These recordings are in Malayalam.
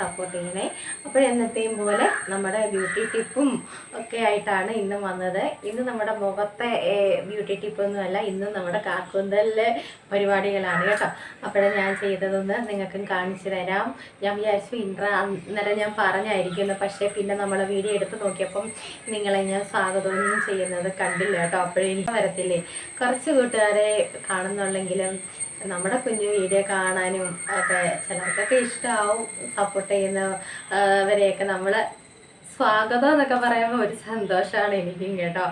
സപ്പോർട്ട് ചെയ്യണേ അപ്പോൾ എന്നത്തെയും പോലെ നമ്മുടെ ബ്യൂട്ടി ടിപ്പും ഒക്കെ ആയിട്ടാണ് ഇന്ന് വന്നത്. ഇന്ന് നമ്മുടെ മുഖത്തെ ബ്യൂട്ടി ടിപ്പൊന്നുമല്ല ഇന്ന് നമ്മുടെ കാക്കുന്തലിലെ പരിപാടികളാണ് കേട്ടോ. അപ്പോഴേ ഞാൻ ചെയ്തതൊന്ന് നിങ്ങൾക്കും കാണിച്ചു തരാം. ഞാൻ വിചാരിച്ചു ഇൻട്ര അന്നേരം ഞാൻ പറഞ്ഞായിരിക്കുന്നു. പക്ഷേ പിന്നെ നമ്മൾ വീഡിയോ എടുത്ത് നോക്കിയപ്പം നിങ്ങളെ ഞാൻ സ്വാഗതമൊന്നും ചെയ്യുന്നത് കണ്ടില്ല കേട്ടോ. അപ്പോഴേ വരത്തില്ലേ? കുറച്ച് കൂട്ടുകാരെ കാണുന്നുള്ളെങ്കിലും നമ്മുടെ കുഞ്ഞു വീഡിയോ കാണാനും ഒക്കെ ചിലർക്കൊക്കെ ഇഷ്ടമാവും സപ്പോർട്ട് ചെയ്യുന്നവരെയൊക്കെ നമ്മൾ സ്വാഗതം എന്നൊക്കെ പറയുമ്പോൾ ഒരു സന്തോഷമാണ് എനിക്കും കേട്ടോ.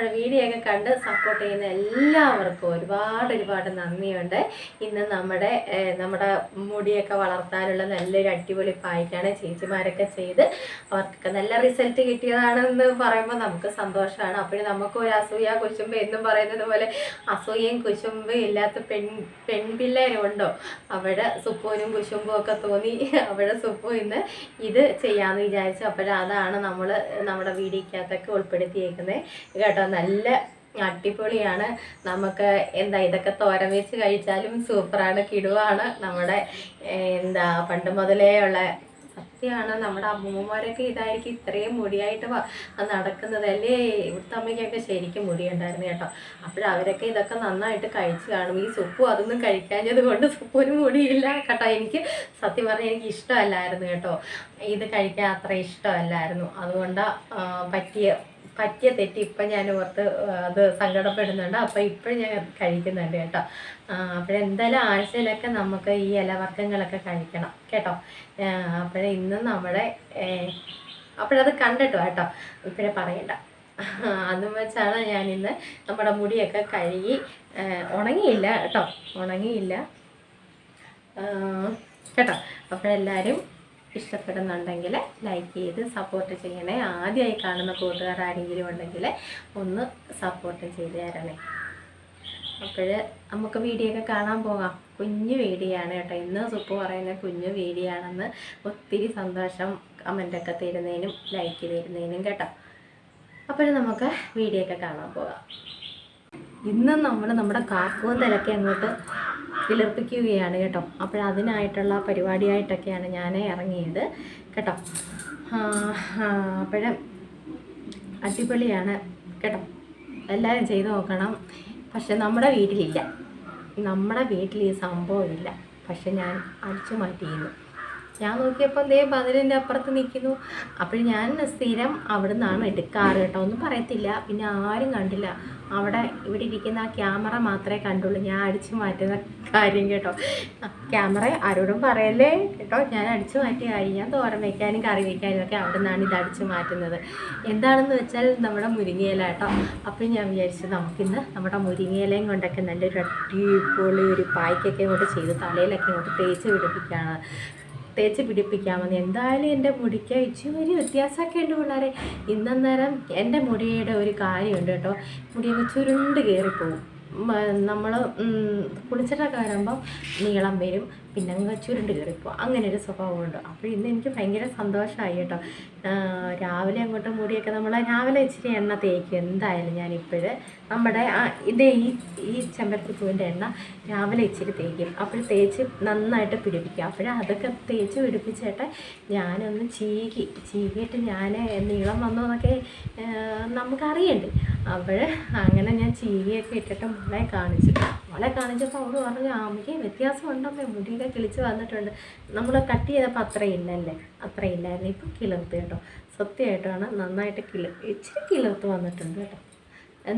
അപ്പോൾ വീഡിയോ ഒക്കെ കണ്ട് സപ്പോർട്ട് ചെയ്യുന്ന എല്ലാവർക്കും ഒരുപാട് ഒരുപാട് നന്ദിയുണ്ട്. ഇന്ന് നമ്മുടെ നമ്മുടെ മുടിയൊക്കെ വളർത്താനുള്ള നല്ലൊരു അടിപൊളി പായ്ക്കാണ് ചേച്ചിമാരൊക്കെ ചെയ്ത്. അവർക്കൊക്കെ നല്ല റിസൾട്ട് കിട്ടിയതാണെന്ന് പറയുമ്പോൾ നമുക്ക് സന്തോഷമാണ് അപ്പോഴും നമുക്ക് ഒരു അസൂയ കുശുമ്പ് എന്നും പറയുന്നത് പോലെ അസൂയയും കുശുമ്പും ഇല്ലാത്ത പെൺ പെൺപിള്ളേരുണ്ടോ അവിടെ സുപ്പൂനും കുശുമ്പും ഒക്കെ തോന്നി. അവിടെ സുപ്പു ഇന്ന് ഇത് ചെയ്യാമെന്ന് വിചാരിച്ചു. അപ്പോഴതാണ് നമ്മൾ നമ്മുടെ വീഡിയോക്കകത്തൊക്കെ ഉൾപ്പെടുത്തിയേക്കുന്നത് കേട്ടോ നല്ല അടിപൊളിയാണ്. നമുക്ക് എന്താ ഇതൊക്കെ തോരൻ വെച്ച് കഴിച്ചാലും സൂപ്പറാണ് കിടുവാണ്. നമ്മുടെ എന്താ പണ്ട് മുതലേ ഉള്ള സത്യമാണ് നമ്മുടെ അമ്മൂമ്മമാരൊക്കെ ഇതായിരിക്കും ഇത്രയും മുടിയായിട്ട് വ- നടക്കുന്നത് അല്ലേ? ഇവിടുത്തെ അമ്മയ്ക്കൊക്കെ ശരിക്കും മുടിയുണ്ടായിരുന്നു കേട്ടോ. അപ്പോഴവരൊക്കെ ഇതൊക്കെ നന്നായിട്ട് കഴിച്ച് കാണും. ഈ സുപ്പു അതൊന്നും കഴിക്കാഞ്ഞത് കൊണ്ട് സുപ്പുവിന് മുടിയില്ല കേട്ടോ. എനിക്ക് സത്യം പറഞ്ഞാൽ എനിക്ക് ഇഷ്ടമല്ലായിരുന്നു കേട്ടോ. ഇത് കഴിക്കാൻ അത്ര ഇഷ്ടമല്ലായിരുന്നു. അതുകൊണ്ട് പറ്റിയ പറ്റിയ തെറ്റ് ഇപ്പം ഞാൻ ഓർത്ത് അത് സങ്കടപ്പെടുന്നുണ്ട്. അപ്പം ഇപ്പോഴും ഞാൻ കഴിക്കുന്നുണ്ട് കേട്ടോ. അപ്പോഴെന്തായാലും ആഴ്ചയിലൊക്കെ നമുക്ക് ഈ ഇലവർഗങ്ങളൊക്കെ കഴിക്കണം കേട്ടോ. അപ്പോഴേ ഇന്ന് നമ്മുടെ അപ്പോഴത് കണ്ടിട്ടോ കേട്ടോ. ഇപ്പോഴേ പറയണ്ട. അതും വെച്ചാണ് ഞാൻ ഇന്ന് നമ്മുടെ മുടിയൊക്കെ കഴുകി ഉണങ്ങിയില്ല കേട്ടോ. ഉണങ്ങിയില്ല. കേട്ടോ. അപ്പോഴെല്ലാവരും ഇഷ്ടപ്പെടുന്നുണ്ടെങ്കിൽ ലൈക്ക് ചെയ്ത് സപ്പോർട്ട് ചെയ്യണേ. ആദ്യമായി കാണുന്ന കൂട്ടുകാർ ആരെങ്കിലും ഉണ്ടെങ്കിൽ ഒന്ന് സപ്പോർട്ട് ചെയ്ത് തരണേ. അപ്പോൾ നമുക്ക് വീഡിയോ ഒക്കെ കാണാൻ പോകാം. കുഞ്ഞു വീഡിയോ ആണ് കേട്ടോ. ഇന്ന് സുപ്പ് പറയുന്ന കുഞ്ഞു വീഡിയോ ആണെന്ന് ഒത്തിരി സന്തോഷം കമന്റൊക്കെ തരുന്നതിനും ലൈക്ക് തരുന്നതിനും കേട്ടോ. അപ്പോൾ നമുക്ക് വീഡിയോ ഒക്കെ കാണാൻ പോകാം. ഇന്ന് നമ്മൾ നമ്മുടെ കാക്കൂന്തലൊക്കെ അങ്ങോട്ട് കിളിർപ്പിക്കുകയാണ് കേട്ടോ. അപ്പോൾ അതിനായിട്ടുള്ള പരിപാടിയായിട്ടൊക്കെയാണ് ഞാൻ ഇറങ്ങിയത് കേട്ടോ. അപ്പോഴും അടിപൊളിയാണ് കേട്ടോ. എല്ലാവരും ചെയ്ത് നോക്കണം. പക്ഷെ നമ്മുടെ വീട്ടിലില്ല. നമ്മുടെ വീട്ടിൽ ഈ സംഭവമില്ല പക്ഷെ ഞാൻ അടിച്ചു മാറ്റിയിരുന്നു. ഞാൻ നോക്കിയപ്പോൾ ദേ ബദലിന്റെ അപ്പുറത്ത് നിൽക്കുന്നു. അപ്പോൾ ഞാൻ സ്ഥിരം അവിടെ നിന്നാണ് എടുക്കാറ് കേട്ടോ. ഒന്നും പറയത്തില്ല. പിന്നെ ആരും കണ്ടില്ല. അവിടെ ഇവിടെ ഇരിക്കുന്ന ആ ക്യാമറ മാത്രമേ കണ്ടുള്ളൂ. ഞാൻ അടിച്ചു മാറ്റുന്ന കാര്യം കേട്ടോ. ക്യാമറ ആരോടും പറയല്ലേ? കേട്ടോ ഞാൻ അടിച്ചു മാറ്റിയ കാര്യം. ഞാൻ തോരൻ വയ്ക്കാനും കറി വയ്ക്കാനും ഒക്കെ അവിടെ നിന്നാണ് ഇത് അടിച്ചു മാറ്റുന്നത്. എന്താണെന്ന് വെച്ചാൽ നമ്മുടെ മുരിങ്ങയില കേട്ടോ. അപ്പോൾ ഞാൻ വിചാരിച്ചു നമുക്കിന്ന് നമ്മുടെ മുരിങ്ങയിലയും കൊണ്ടൊക്കെ നല്ലൊരു അടിപൊളി ഒരു പായ്ക്കൊക്കെ ഇങ്ങോട്ട് ചെയ്ത് തലയിലൊക്കെ ഇങ്ങോട്ട് തേച്ച് പിടിപ്പിക്കുകയാണ്. തേച്ച് പിടിപ്പിക്കാമെന്ന് എന്തായാലും എന്റെ മുടിക്ക് ഇച്ചിരി വ്യത്യാസമൊക്കെ ഉണ്ട് പിള്ളേരെ. ഇന്നേരം എന്റെ മുടിയുടെ ഒരു കാര്യമുണ്ട് കേട്ടോ. മുടിയൊക്കെ ചുരുണ്ട് കയറിപ്പോവും. നമ്മൾ കുളിച്ചിട്ടൊക്കെ വരുമ്പം നീളം വരും. പിന്നെ അങ്ങ് ചുരുണ്ട് കയറിപ്പോവും അങ്ങനെ ഒരു സ്വഭാവമുണ്ട്. അപ്പോൾ ഇന്ന് എനിക്ക് ഭയങ്കര സന്തോഷമായി കേട്ടോ. രാവിലെ അങ്ങോട്ട് മുടിയൊക്കെ നമ്മൾ രാവിലെ ഇച്ചിരി എണ്ണ തേക്കും. എന്തായാലും ഞാനിപ്പോൾ നമ്മുടെ ഇതേ ഈ ഈ ചെമ്പരത്തി പൂവിന്റെ എണ്ണ രാവിലെ ഇച്ചിരി തേക്കും. അപ്പോൾ തേച്ച് നന്നായിട്ട് പിടിപ്പിക്കും. അപ്പോൾ അതൊക്കെ തേച്ച് പിടിപ്പിച്ചിട്ട് ഞാനൊന്ന് ചീകി ചീകിയിട്ട് ഞാൻ നീളം വന്നോ എന്നൊക്കെ നമുക്കറിയണ്ടേ. അപ്പോൾ അങ്ങനെ ഞാൻ ചീകിയൊക്കെ ഇട്ടിട്ട് മോളെ കാണിച്ചു മോളെ കാണിച്ചപ്പോൾ അവൾ പറഞ്ഞു അമ്മയ്ക്ക് ഉണ്ടല്ലേ മുടിയൊക്കെ കിളിച്ച് വന്നിട്ടുണ്ട്. നമ്മൾ കട്ട് ചെയ്തപ്പോൾ അത്രയില്ലല്ലേ അത്രയില്ലായിരുന്നു ഇപ്പം കിളിർത്ത് കേട്ടോ. സത്യമായിട്ടാണ് നന്നായിട്ട് കിളി ഇച്ചിരി കിളിർത്ത് വന്നിട്ടുണ്ട് കേട്ടോ.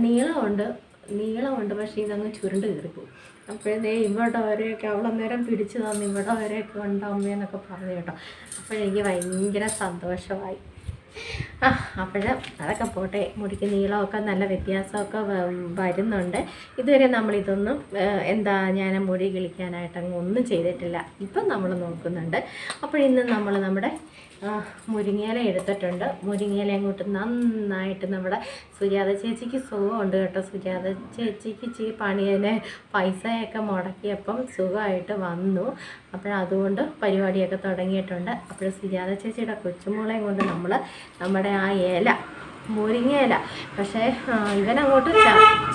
നീളമുണ്ട് നീളമുണ്ട് പക്ഷേ ഇതങ്ങ് ചുരുണ്ട് കയറിപ്പോവും അപ്പോഴേ ഇവിടെ വരെയൊക്കെ അവളെ നേരം പിടിച്ചു തന്നു ഇവിടെ വരെയൊക്കെ ഉണ്ട് അമ്മയെന്നൊക്കെ പറഞ്ഞു കേട്ടോ. അപ്പോഴെനിക്ക് ഭയങ്കര സന്തോഷമായി. ആ അപ്പോൾ അതൊക്കെ പോട്ടെ. മുടിക്ക് നീളമൊക്കെ നല്ല വ്യത്യാസമൊക്കെ വരുന്നുണ്ട്. ഇതുവരെ നമ്മളിതൊന്നും എന്താ ഞാൻ മുടി കിളിക്കാനായിട്ട് ഒന്നും ചെയ്തിട്ടില്ല. ഇപ്പം നമ്മൾ നോക്കുന്നുണ്ട്. അപ്പോൾ ഇന്ന് നമ്മൾ നമ്മുടെ മുരിങ്ങയില എടുത്തിട്ടുണ്ട്. മുരിങ്ങയില അങ്ങോട്ട് നന്നായിട്ട് നമ്മുടെ സുജാത ചേച്ചിക്ക് സുഖമുണ്ട് കേട്ടോ. സുജാത ചേച്ചിക്ക് ഇച്ചിരി പണിയനെ പൈസയൊക്കെ മുടക്കിയപ്പം സുഖമായിട്ട് വന്നു. അപ്പോഴതുകൊണ്ട് പരിപാടിയൊക്കെ തുടങ്ങിയിട്ടുണ്ട്. അപ്പോൾ സുജാത ചേച്ചിയുടെ കൊച്ചുമോളെയും കൊണ്ട് നമ്മൾ നമ്മുടെ ആ ഇല മുരിങ്ങയില. പക്ഷേ ഇവനങ്ങോട്ട്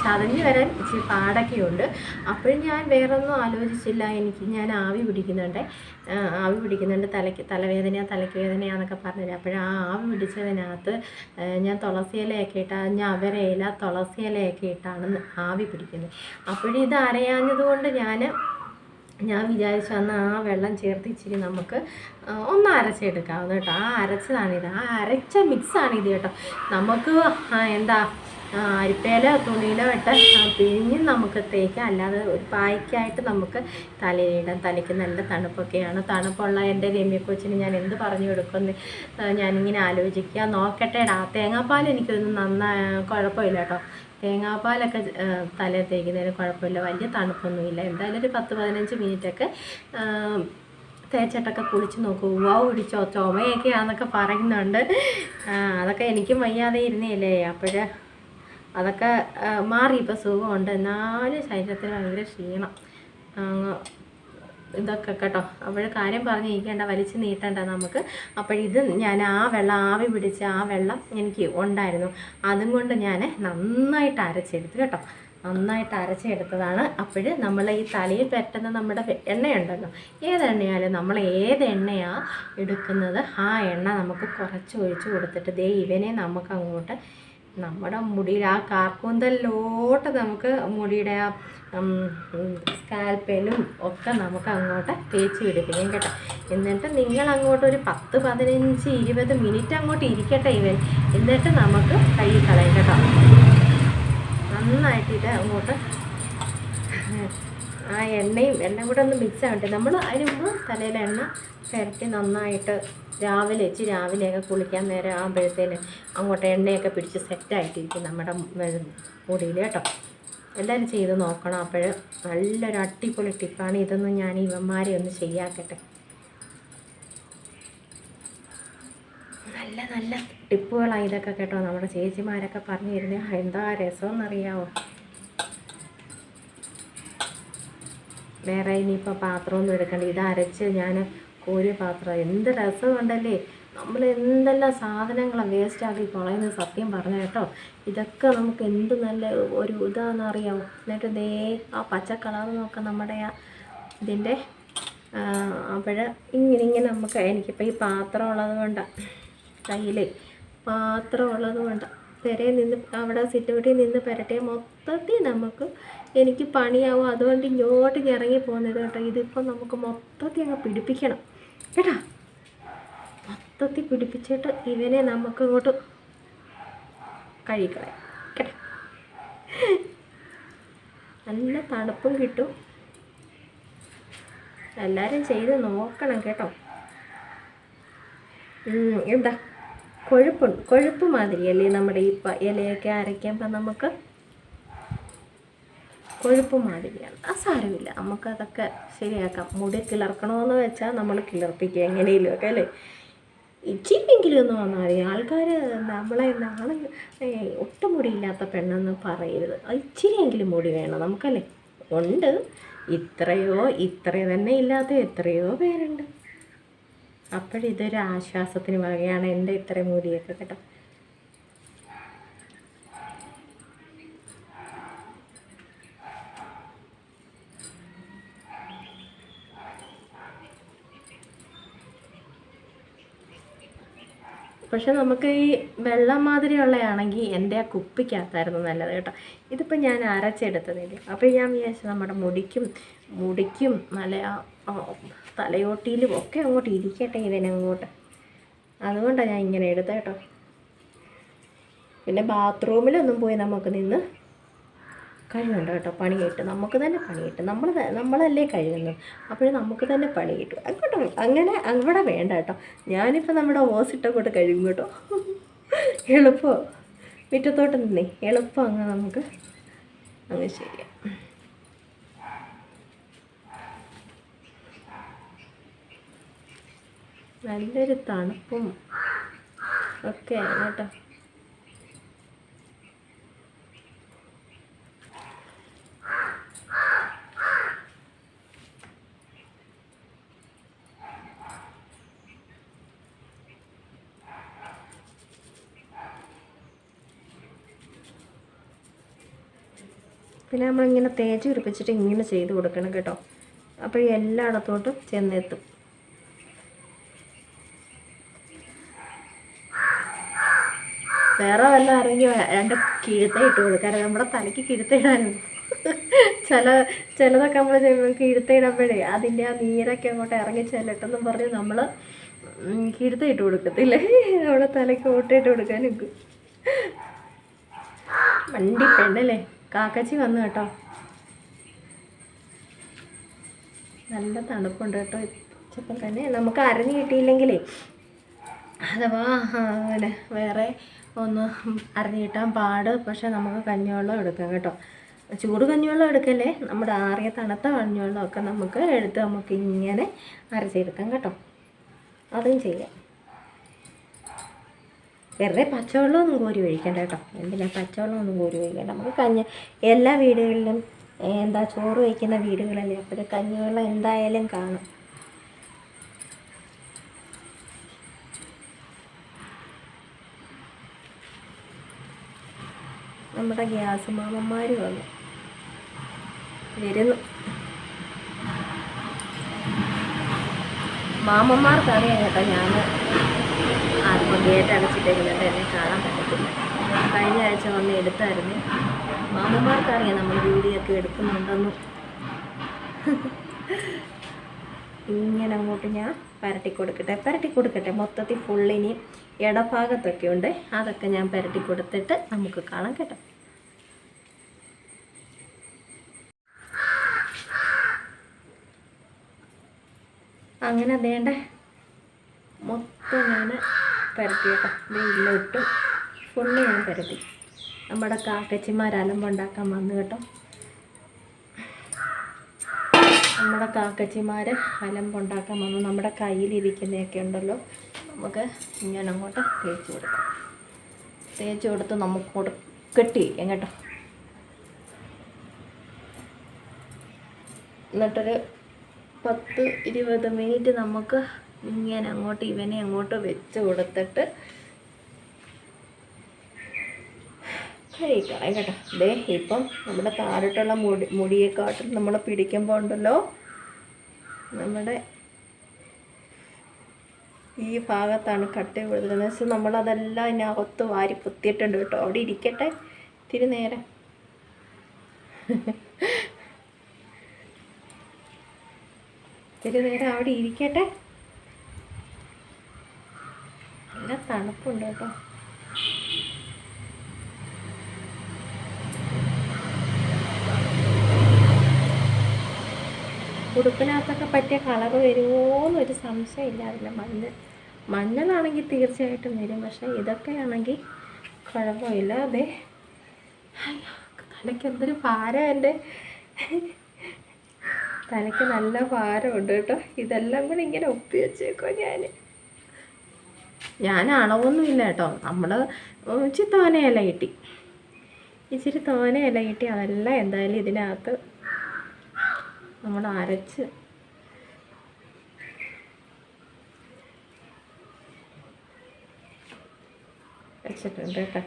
ചതഞ്ഞ് വരാൻ ഇച്ചിരി പാടൊക്കെയുണ്ട്. അപ്പോഴും ഞാൻ വേറൊന്നും ആലോചിച്ചില്ല. എനിക്ക് ഞാൻ ആവി പിടിക്കുന്നുണ്ട്. ആവി പിടിക്കുന്നുണ്ട്. തലയ്ക്ക് തലവേദന തലയ്ക്ക് വേദനയാന്നൊക്കെ പറഞ്ഞില്ല അപ്പോഴും ആ ആവി പിടിച്ചതിനകത്ത് ഞാൻ തുളസി ഇലയൊക്കെ ഇട്ട ഞവരയില തുളസി ഇലയൊക്കെ ഇട്ടാണ് ആവി പിടിക്കുന്നത് അപ്പോഴും ഇത് അറിയാഞ്ഞത് ഞാൻ ഞാൻ വിചാരിച്ചു അന്ന് ആ വെള്ളം ചേർത്ത് ഇച്ചിരി നമുക്ക് ഒന്ന് അരച്ചെടുക്കാവുന്ന കേട്ടോ. ആ അരച്ചതാണിത് ആ അരച്ച മിക്സാണിത് കേട്ടോ. നമുക്ക് എന്താ അരിപ്പേല തുണിയിലോ ഇട്ട് പിഴിഞ്ഞ് നമുക്ക് തേക്കാം. അല്ലാതെ ഒരു പായ്ക്കായിട്ട് നമുക്ക് തലയിലിടാം തലയ്ക്ക് നല്ല തണുപ്പൊക്കെയാണ്. തണുപ്പുള്ള എന്റെ രമ്യ ഞാൻ എന്ത് പറഞ്ഞു കൊടുക്കുമെന്ന് ആ, ഞാനിങ്ങനെ ആലോചിക്കുക. നോക്കട്ടെടാ തേങ്ങാപ്പാൽ എനിക്കൊന്നും നന്നായി കുഴപ്പമില്ല കേട്ടോ. തേങ്ങാപ്പാലൊക്കെ തലയിൽ തേക്കുന്നതിന് കുഴപ്പമില്ല. വലിയ തണുപ്പൊന്നുമില്ല. എന്തായാലും ഒരു പത്ത് പതിനഞ്ച് മിനിറ്റൊക്കെ തേച്ചിട്ടൊക്കെ കുളിച്ച് നോക്കൂ. ഉവാവ് പിടിച്ചോ? ചുമയൊക്കെയാന്നൊക്കെ പറയുന്നുണ്ട്. അതൊക്കെ എനിക്കും വയ്യാതെ ഇരുന്നേലേ അപ്പോഴ് അതൊക്കെ മാറി. ഇപ്പോൾ സുഖമുണ്ട്. എന്നാലും ശരീരത്തിന് ഭയങ്കര ക്ഷീണം. ഇതൊക്കെ കേട്ടോ. അപ്പോൾ കാര്യം പറഞ്ഞിരിക്കേണ്ട വലിച്ച് നീട്ടണ്ട നമുക്ക്. അപ്പോൾ ഇത് ഞാൻ ആ വെള്ളം ആവി പിടിച്ച് ആ വെള്ളം എനിക്ക് ഉണ്ടായിരുന്നു. അതും കൊണ്ട് ഞാൻ നന്നായിട്ട് അരച്ചെടുത്ത് കേട്ടോ. നന്നായിട്ട് അരച്ചെടുത്തതാണ്. അപ്പോൾ നമ്മൾ ഈ തലയിൽ പറ്റുന്ന നമ്മുടെ എണ്ണയുണ്ടല്ലോ. ഏത് എണ്ണയായാലും നമ്മൾ ഏത് എണ്ണയാണ് എടുക്കുന്നത്? ആ എണ്ണ നമുക്ക് കുറച്ച് ഒഴിച്ച് കൊടുത്തിട്ട് ദേ ഇവനെ നമുക്ക് അങ്ങോട്ട് നമ്മുടെ മുടിയിൽ ആ കാർക്കൂന്തലിലോട്ട് നമുക്ക് മുടിയുടെ ആ സ്കാൽപ്പനും ഒക്കെ നമുക്ക് അങ്ങോട്ട് തേച്ച് പിടിപ്പിക്കാം കേട്ടോ. എന്നിട്ട് നിങ്ങൾ അങ്ങോട്ട് ഒരു പത്ത് പതിനഞ്ച് ഇരുപത് മിനിറ്റ് അങ്ങോട്ട് ഇരിക്കട്ടെ ഇവൻ. എന്നിട്ട് നമുക്ക് കൈ കളയാം കേട്ടോ. നന്നായിട്ട് ഇത് അങ്ങോട്ട് ആ എണ്ണയും എല്ലാം കൂടെ ഒന്ന് മിക്സ് ആവട്ടെ. നമ്മൾ അതിന് മുമ്പ് എണ്ണ പുരട്ടി നന്നായിട്ട് രാവിലെ വെച്ച് രാവിലെയൊക്കെ കുളിക്കാൻ നേരം ആകുമ്പോഴത്തേന് അങ്ങോട്ട് എണ്ണയൊക്കെ പിടിച്ച് സെറ്റായിട്ടിരിക്കും നമ്മുടെ മുടിയിൽ കേട്ടോ. എല്ലാവരും ചെയ്ത് നോക്കണം അപ്പോൾ നല്ലൊരു അടിപൊളി ടിപ്പാണ് ഇതൊന്നും ഞാൻ ഇവന്മാരെ ഒന്ന് ശരിയാക്കട്ടെ. നല്ല നല്ല ടിപ്പുകളാണ് ഇതൊക്കെ കേട്ടോ. നമ്മുടെ ചേച്ചിമാരൊക്കെ പറഞ്ഞു തരുന്നത് എന്താ രസമെന്നറിയാവോ വേറെ ഇനിയിപ്പോൾ പാത്രമൊന്നും എടുക്കണ്ട. ഇത് അരച്ച് ഞാൻ കോരിയ പാത്രം. എന്ത് രസമുണ്ടല്ലേ നമ്മൾ എന്തെല്ലാം സാധനങ്ങളും വേസ്റ്റാക്കി കളയുന്നത് സത്യം പറഞ്ഞ കേട്ടോ. ഇതൊക്കെ നമുക്ക് എന്ത് നല്ല ഒരു ഇതാണെന്ന് അറിയാം എന്നിട്ട് ദേ ആ പച്ച കളർ നോക്കാം നമ്മുടെ ആ ഇതിന്റെ അപ്പോൾ ഇങ്ങനെ ഇങ്ങനെ നമുക്ക് എനിക്കിപ്പോൾ ഈ പാത്രം ഉള്ളത് കൊണ്ടാണ് കയ്യിൽ പാത്രം ഉള്ളത് കൊണ്ടാണ് പെരയിൽ നിന്ന് അവിടെ സിറ്റൗട്ടിൽ നിന്ന് പെരട്ടിയ മൊത്തത്തിൽ നമുക്ക് എനിക്ക് പണിയാവും? അതുകൊണ്ട് ഇങ്ങോട്ട് ഇറങ്ങി പോകുന്നത് കേട്ടോ. ഇതിപ്പോൾ നമുക്ക് മൊത്തത്തിൽ അങ്ങ് പിടിപ്പിക്കണം. കേട്ടോ? മൊത്തത്തിൽ പിടിപ്പിച്ചിട്ട് ഇവനെ നമുക്ക് ഇങ്ങോട്ട് കഴിക്കളയാം കേട്ടോ? നല്ല തണുപ്പും കിട്ടും. എല്ലാവരും ചെയ്ത് നോക്കണം കേട്ടോ. എന്താ? കൊഴുപ്പുണ്ട്. കൊഴുപ്പ് മാതിരിയല്ലേ നമ്മുടെ ഈ ഇലയൊക്കെ അരയ്ക്കുമ്പോൾ നമുക്ക്? കൊഴുപ്പ് മാതിരിയാണ് ആ സാരമില്ല. നമുക്കതൊക്കെ ശരിയാക്കാം. മുടി കിളർക്കണമെന്ന് വെച്ചാൽ നമ്മൾ കിളർപ്പിക്കുക എങ്ങനെയും ഒക്കെ അല്ലേ? ഇച്ചിരിയെങ്കിലും ഒന്ന് വന്നാൽ മതി. ആൾക്കാർ നമ്മളെ നാളെ ഒട്ടും മുടിയില്ലാത്ത പെണ്ണെന്ന് പറയരുത്. അത് ഇച്ചിരിയെങ്കിലും മുടി വേണം നമുക്കല്ലേ? ഉണ്ട്. ഇത്രയോ ഇത്ര തന്നെ ഇല്ലാത്ത എത്രയോ പേരുണ്ട്. അപ്പോഴിതൊരു ആശ്വാസത്തിന് വകയാണ് എന്റെ ഇത്രയും മുടിയൊക്കെ കേട്ടോ. പക്ഷെ നമുക്ക് ഈ വെള്ളം മാതിരിയുള്ളതാണെങ്കിൽ എന്റെ ആ കുപ്പിക്കകത്തായിരുന്നു നല്ലത് കേട്ടോ. ഇതിപ്പോൾ ഞാൻ അരച്ചെടുത്തതല്ലേ അപ്പോൾ ഞാൻ വിചാരിച്ചു നമ്മുടെ മുടിക്കും മുടിക്കും നല്ല തലയോട്ടിയിലും ഒക്കെ അങ്ങോട്ട് ഇരിക്കട്ടെ ഇതിനങ്ങോട്ട് അതുകൊണ്ടാണ് ഞാൻ ഇങ്ങനെ എടുത്തത് കേട്ടോ. പിന്നെ ബാത്റൂമിലൊന്നും പോയി നമുക്ക് നിന്ന് കഴിവുണ്ട് കേട്ടോ പണി കിട്ടും. നമുക്ക് തന്നെ പണി കിട്ടും. നമ്മൾ നമ്മളല്ലേ കഴിയുന്നത്. അപ്പോൾ നമുക്ക് തന്നെ പണി കിട്ടും. അങ്ങോട്ട് അങ്ങനെ അവിടെ വേണ്ട കേട്ടോ. ഞാനിപ്പോൾ നമ്മുടെ ഓസിട്ട കൊണ്ട് കഴിയും കേട്ടോ. എളുപ്പം. മുറ്റത്തോട്ട് നിന്നേ. എളുപ്പം അങ്ങ് നമുക്ക് അങ്ങ് ശരിയാ നല്ലൊരു തണുപ്പും ഓക്കെ കേട്ടോ. പിന്നെ നമ്മളിങ്ങനെ തേച്ച് പിടിപ്പിച്ചിട്ട് ഇങ്ങനെ ചെയ്ത് കൊടുക്കണം കേട്ടോ. അപ്പോൾ എല്ലായിടത്തോട്ടും ചെന്നെത്തും. വേറെ വല്ല ആരെങ്കിലും രണ്ട് കിഴുത്ത ഇട്ട് കൊടുക്കാറ് നമ്മുടെ തലയ്ക്ക് കിഴുത്ത ഇടാനും ചില ചിലതൊക്കെ നമ്മൾ കിഴുത്ത ഇടുമ്പോഴേ അതിന്റെ ആ നീരൊക്കെ അങ്ങോട്ട് ഇറങ്ങി ചെല്ലട്ടെന്നും പറഞ്ഞ് നമ്മൾ കിഴുത്ത ഇട്ട് കൊടുക്കത്തില്ലേ? നമ്മുടെ തലയ്ക്ക് ഓട്ടിട്ട് കൊടുക്കാനും വണ്ടി പെണ്ണല്ലേ? കാക്കച്ചി വന്നു കേട്ടോ. നല്ല തണുപ്പുണ്ട് കേട്ടോ. ഇപ്പം തന്നെ നമുക്ക് അരഞ്ഞു കിട്ടിയില്ലെങ്കിലേ. അഥവാ അങ്ങനെ വേറെ ഒന്ന് അരഞ്ഞു കിട്ടാൻ പാട് പക്ഷെ നമുക്ക് കഞ്ഞിവെള്ളം എടുക്കാം കേട്ടോ. ചൂട് കഞ്ഞിവെള്ളം എടുക്കല്ലേ? നമ്മുടെ ആറിയ തണുത്ത കഞ്ഞിവെള്ളമൊക്കെ നമുക്ക് എടുത്ത് നമുക്ക് ഇങ്ങനെ അരച്ചെടുക്കാം കേട്ടോ. അതും ചെയ്യാം. വെറുതെ പച്ചവെള്ളമൊന്നും കോരി ഒഴിക്കണ്ട കേട്ടോ. എന്തിനാ പച്ചവെള്ളമൊന്നും കോരി ഒഴിക്കണ്ട. നമുക്ക് കഞ്ഞി എല്ലാ വീടുകളിലും എന്താ ചോറ് വയ്ക്കുന്ന വീടുകളല്ലേ. അപ്പോൾ കഞ്ഞിവെള്ളം എന്തായാലും കാണും. നമ്മുടെ ഗ്യാസ് മാമന്മാർ വന്നു. വരുന്നു. മാമന്മാർക്കറിയാം കേട്ടോ ഞാൻ ആർക്കും ഗേറ്റ് അടച്ചിട്ടേക്കുന്നുണ്ട് എന്നെ കാണാൻ പറ്റത്തില്ല. കഴിഞ്ഞ ആഴ്ച വന്ന് എടുത്തായിരുന്നു. മാമന്മാർക്കറിയാം നമ്മൾ വീഡിയോ ഒക്കെ എടുക്കുന്നുണ്ടെന്നും. ഇങ്ങനെ അങ്ങോട്ട് ഞാൻ പരട്ടി കൊടുക്കട്ടെ പരട്ടി കൊടുക്കട്ടെ. മൊത്തത്തിൽ ഫുള്ളിനി ഇടഭാഗത്തൊക്കെ ഉണ്ട്. അതൊക്കെ ഞാൻ പരട്ടി കൊടുത്തിട്ട് നമുക്ക് കാണാം കേട്ടോ. അങ്ങനെ വേണ്ട. മൊത്തം ഞാൻ പരത്തി കേട്ടോ വെയിലിട്ടും ഫുള്ള് ഞാൻ പരത്തി. നമ്മുടെ കാക്കച്ചിമാർ അലമ്പുണ്ടാക്കാൻ വന്നു കേട്ടോ. നമ്മുടെ കാക്കച്ചിമാർ അലമ്പുണ്ടാക്കാൻ വന്നു. നമ്മുടെ കയ്യിലിരിക്കുന്നതൊക്കെ ഉണ്ടല്ലോ. നമുക്ക് ഇങ്ങനെ അങ്ങോട്ട് തേച്ച് കൊടുക്കാം. തേച്ച് കൊടുത്ത് നമുക്ക് കൊടുക്കട്ടിരിക്കാം കേട്ടോ. എന്നിട്ടൊരു പത്ത് ഇരുപത് മിനിറ്റ് നമുക്ക് ഇങ്ങനെ അങ്ങോട്ട് ഇവനെ അങ്ങോട്ട് വെച്ച് കൊടുത്തിട്ട് കഴിക്കണം കേട്ടോ. ദേ ഇപ്പം നമ്മുടെ താഴോട്ടുള്ള മുടി മുടിയെക്കാട്ടും നമ്മൾ പിടിക്കുമ്പോൾ ഉണ്ടല്ലോ. നമ്മുടെ ഈ ഭാഗത്താണ് കട്ടി കൊടുത്തിരുന്നത് വെച്ചാൽ നമ്മളതെല്ലാം ഇതിനകത്ത് വാരി കുത്തിയിട്ടുണ്ട് കേട്ടോ. അവിടെ ഇരിക്കട്ടെ. ഇത്തിരി നേരം. ഇത്തിരി നേരം അവിടെ ഇരിക്കട്ടെ നല്ല തണുപ്പുണ്ട് കേട്ടോ. ഉടുപ്പിനകത്തൊക്കെ പറ്റിയ കളർ വരുമോ എന്നൊരു സംശയമില്ലാതില്ല മഞ്ഞ മഞ്ഞളാണെങ്കിൽ തീർച്ചയായിട്ടും വരും. പക്ഷേ ഇതൊക്കെയാണെങ്കിൽ കുഴപ്പമില്ല. അതെ തലയ്ക്ക് എന്തൊരു ഭാരം എന്റെ. തലയ്ക്ക് നല്ല ഭാരമുണ്ട് കേട്ടോ. ഇതെല്ലാം കൂടി ഇങ്ങനെ ഒപ്പി വെച്ചേക്കോ ഞാൻ ഞാൻ അളവൊന്നുമില്ല കേട്ടോ. നമ്മൾ ഇച്ചിരി തോന ഇല കിട്ടി. ഇച്ചിരി തോന ഇല കിട്ടി. അതെല്ലാം എന്തായാലും ഇതിനകത്ത് നമ്മൾ അരച്ച് വെച്ചിട്ടുണ്ട് കേട്ടോ.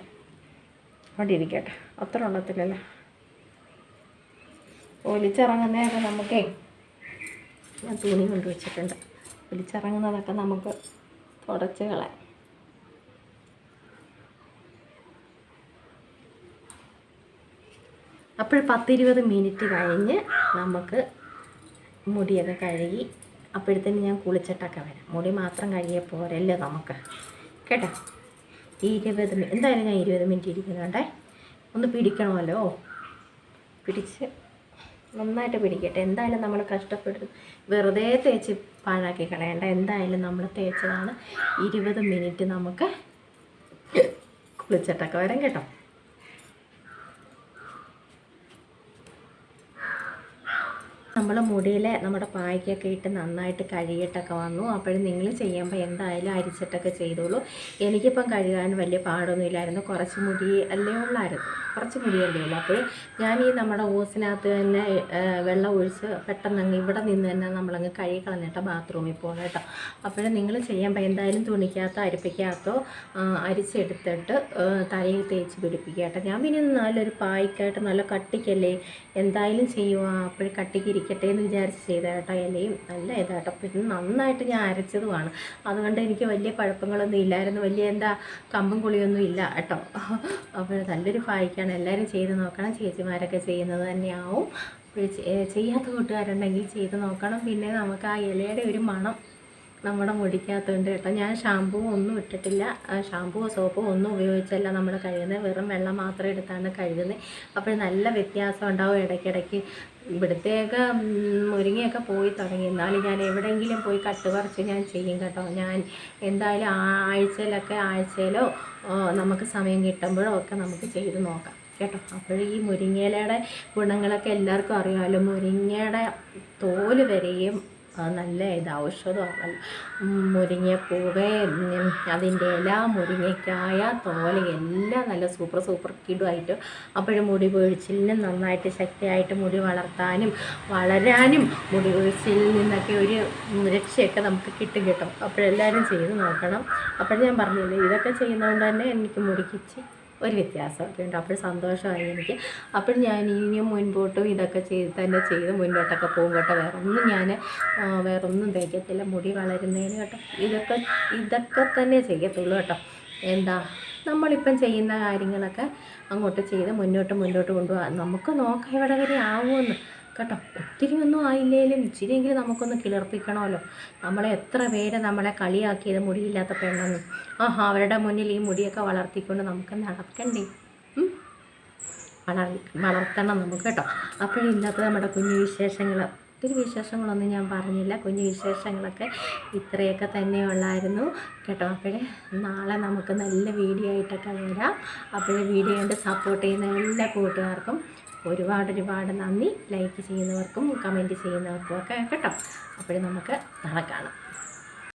അവിടെ ഇരിക്കട്ടെ. അത്ര ഉള്ളത്തില്ലല്ലോ ഒലിച്ചിറങ്ങുന്നതൊക്കെ നമുക്കേ ഞാൻ തുണി കൊണ്ട് വെച്ചിട്ടുണ്ട്. ഒലിച്ചിറങ്ങുന്നതൊക്കെ നമുക്ക് തുടച്ച് കളയാം അപ്പോൾ പത്തിരുപത് മിനിറ്റ് കഴിഞ്ഞ് നമുക്ക് മുടിയൊക്കെ കഴുകി അപ്പോഴത്തേന് ഞാൻ കുളിച്ചിട്ടൊക്കെ വരാം. മുടി മാത്രം കഴുകിയ പോരല്ലോ നമുക്ക്. കേട്ടോ? ഇരുപത് മിനിറ്റ് എന്തായാലും ഞാൻ ഇരുപത് മിനിറ്റ് ഇരിക്കുന്നുണ്ടേ. ഒന്ന് പിടിക്കണമല്ലോ. പിടിച്ച് നന്നായിട്ട് പിടിക്കട്ടെ. എന്തായാലും നമ്മൾ കഷ്ടപ്പെടും വെറുതെ തേച്ച് പാഴാക്കി കളയണ്ട. എന്തായാലും നമ്മൾ തേച്ചതാണ്. ഇരുപത് മിനിറ്റ് നമുക്ക് കുളിച്ചിട്ടൊക്കെ വരാം കേട്ടോ. നമ്മൾ മുടിയിൽ നമ്മുടെ പായ്ക്കൊക്കെ ഇട്ട് നന്നായിട്ട് കഴുകിയിട്ടൊക്കെ വന്നു. അപ്പോഴും നിങ്ങൾ ചെയ്യുമ്പോൾ എന്തായാലും അരിച്ചിട്ടൊക്കെ ചെയ്തോളൂ. എനിക്കിപ്പം കഴുകാൻ വലിയ പാടൊന്നുമില്ലായിരുന്നു കുറച്ച് മുടി അല്ലേ ഉള്ളായിരുന്നു. കുറച്ച് മുടിയല്ലേ ഉള്ളൂ. അപ്പോൾ ഞാൻ ഈ നമ്മുടെ ഓസിനകത്ത് തന്നെ വെള്ളം ഒഴിച്ച് പെട്ടെന്ന് അങ്ങ് ഇവിടെ നിന്ന് തന്നെ നമ്മളങ്ങ് കഴുകി കളഞ്ഞിട്ട് ബാത്റൂമിൽ പോകണം കേട്ടോ. അപ്പോഴും നിങ്ങൾ ചെയ്യുമ്പോൾ എന്തായാലും തുണിക്കകത്തോ അരിപ്പിക്കകത്തോ അരിച്ചെടുത്തിട്ട് തലയിൽ തേച്ച് പിടിപ്പിക്കുക കേട്ടോ. ഞാൻ പിന്നെ നല്ലൊരു പായ്ക്കായിട്ട് നല്ല കട്ടിക്കല്ലേ എന്തായാലും ചെയ്യുക അപ്പോഴും കട്ടിക്ക് ഇരിക്കട്ടെ എന്ന് വിചാരിച്ച് ചെയ്ത കേട്ടോ. ഇലയും നല്ല ഇതാട്ടോ പിന്നെ നന്നായിട്ട് ഞാൻ അരച്ചതുമാണ്. അതുകൊണ്ട് എനിക്ക് വലിയ കുഴപ്പങ്ങളൊന്നും ഇല്ലായിരുന്നു. വലിയ എന്താ കമ്പും കുളിയൊന്നും ഇല്ല കേട്ടോ. അപ്പോൾ നല്ലൊരു പായ്ക്കാണ് എല്ലാവരും ചെയ്ത് നോക്കണം. ചേച്ചിമാരൊക്കെ ചെയ്യുന്നത് തന്നെയാവും. ചെയ്യാത്ത കൂട്ടുകാരുണ്ടെങ്കിൽ ചെയ്ത് നോക്കണം. പിന്നെ നമുക്ക് ആ ഇലയുടെ ഒരു മണം നമ്മുടെ മുടിക്കകത്തുണ്ട് കേട്ടോ. ഞാൻ ഷാമ്പൂ ഒന്നും ഇട്ടിട്ടില്ല. ഷാമ്പുവോ സോപ്പോ ഒന്നും ഉപയോഗിച്ചല്ല നമ്മൾ കഴുകുന്നത് വെറും വെള്ളം മാത്രം എടുത്താണ് കഴുകുന്നത് അപ്പോൾ നല്ല വ്യത്യാസം ഉണ്ടാവും ഇടയ്ക്കിടയ്ക്ക്. ഇവിടുത്തെയൊക്കെ മുരിങ്ങയൊക്കെ പോയി തുടങ്ങി. എന്നാലും ഞാൻ എവിടെയെങ്കിലും പോയി കട്ട് കുറച്ച് ഞാൻ ചെയ്യും കേട്ടോ. ഞാൻ എന്തായാലും ആഴ്ചയിലൊക്കെ ആഴ്ചയിലോ നമുക്ക് സമയം കിട്ടുമ്പോഴോ ഒക്കെ നമുക്ക് ചെയ്ത് നോക്കാം. കേട്ടോ. അപ്പോൾ ഈ മുരിങ്ങയിലയുടെ ഗുണങ്ങളൊക്കെ എല്ലാവർക്കും അറിയാമല്ലോ. മുരിങ്ങയുടെ തോൽ വരെയും നല്ല ഇത് ഔഷധമാണ് മുരിങ്ങപ്പൂവ് ഉം, അതിന്റെ ഇല മുരിങ്ങയ്ക്കായ തോല എല്ലാം നല്ല സൂപ്പർ സൂപ്പർ കിടുമായിട്ട് അപ്പോഴും മുടി പൊഴിച്ചിലിനും നന്നായിട്ട് ശക്തിയായിട്ട് മുടി വളർത്താനും വളരാനും മുടി പൊഴിച്ചിലിൽ നിന്നൊക്കെ ഒരു രക്ഷയൊക്കെ നമുക്ക് കിട്ടും കിട്ടും. അപ്പോഴെല്ലാവരും ചെയ്ത് നോക്കണം. അപ്പോൾ ഞാൻ പറഞ്ഞില്ലേ ഇതൊക്കെ ചെയ്യുന്നതുകൊണ്ട് തന്നെ എനിക്ക് മുടിക്കിച്ച് ഒരു വ്യത്യാസമൊക്കെ ഉണ്ട്. അപ്പോൾ സന്തോഷമായി എനിക്ക്. അപ്പോൾ ഞാൻ ഇനിയും മുൻപോട്ടും ഇതൊക്കെ ചെയ്ത് തന്നെ ചെയ്ത് മുന്നോട്ടൊക്കെ പോകും കേട്ടോ വേറെ ഒന്നും ഞാൻ വേറെ ഒന്നും തേക്കത്തില്ല മുടി വളരുന്നതിന് കേട്ടോ ഇതൊക്കെ ഇതൊക്കെ തന്നെ ചെയ്യത്തുള്ളൂ കേട്ടോ. എന്താ നമ്മളിപ്പം ചെയ്യുന്ന കാര്യങ്ങളൊക്കെ അങ്ങോട്ട് ചെയ്ത് മുന്നോട്ട് മുന്നോട്ട് കൊണ്ടുപോകാം. നമുക്ക് നോക്കാം എവിടെ വരെ ആവുമെന്ന്. കേട്ടോ. ഒത്തിരി ഒന്നും ആയില്ലേലും ഇച്ചിരിയെങ്കിലും നമുക്കൊന്ന് കിളിർപ്പിക്കണമല്ലോ. നമ്മളെ എത്ര പേര് നമ്മളെ കളിയാക്കിയത് മുടിയില്ലാത്ത പെണ്ണെന്ന്. ആഹാ അവരുടെ മുന്നിൽ ഈ മുടിയൊക്കെ വളർത്തിക്കൊണ്ട് നമുക്ക് നടക്കണ്ടേ? വളർ വളർത്തണം നമുക്ക് കേട്ടോ. അപ്പോൾ ഇന്നത്തെ നമ്മുടെ കുഞ്ഞു വിശേഷങ്ങൾ ഒത്തിരി വിശേഷങ്ങളൊന്നും ഞാൻ പറഞ്ഞില്ല. കുഞ്ഞു വിശേഷങ്ങളൊക്കെ ഇത്രയൊക്കെ തന്നെ ഉള്ളായിരുന്നു കേട്ടോ. അപ്പോഴേ നാളെ നമുക്ക് നല്ല വീഡിയോ ആയിട്ടൊക്കെ വരാം. അപ്പോഴേ വീഡിയോ കണ്ട് സപ്പോർട്ട് ചെയ്യുന്ന എല്ലാ കൂട്ടുകാർക്കും ഒരുപാട് ഒരുപാട് നന്ദി. ലൈക്ക് ചെയ്യുന്നവർക്കും കമന്റ് ചെയ്യുന്നവർക്കും ഒക്കെ കേട്ടോ. അപ്പോഴും നമുക്ക് നാളെ കാണാം.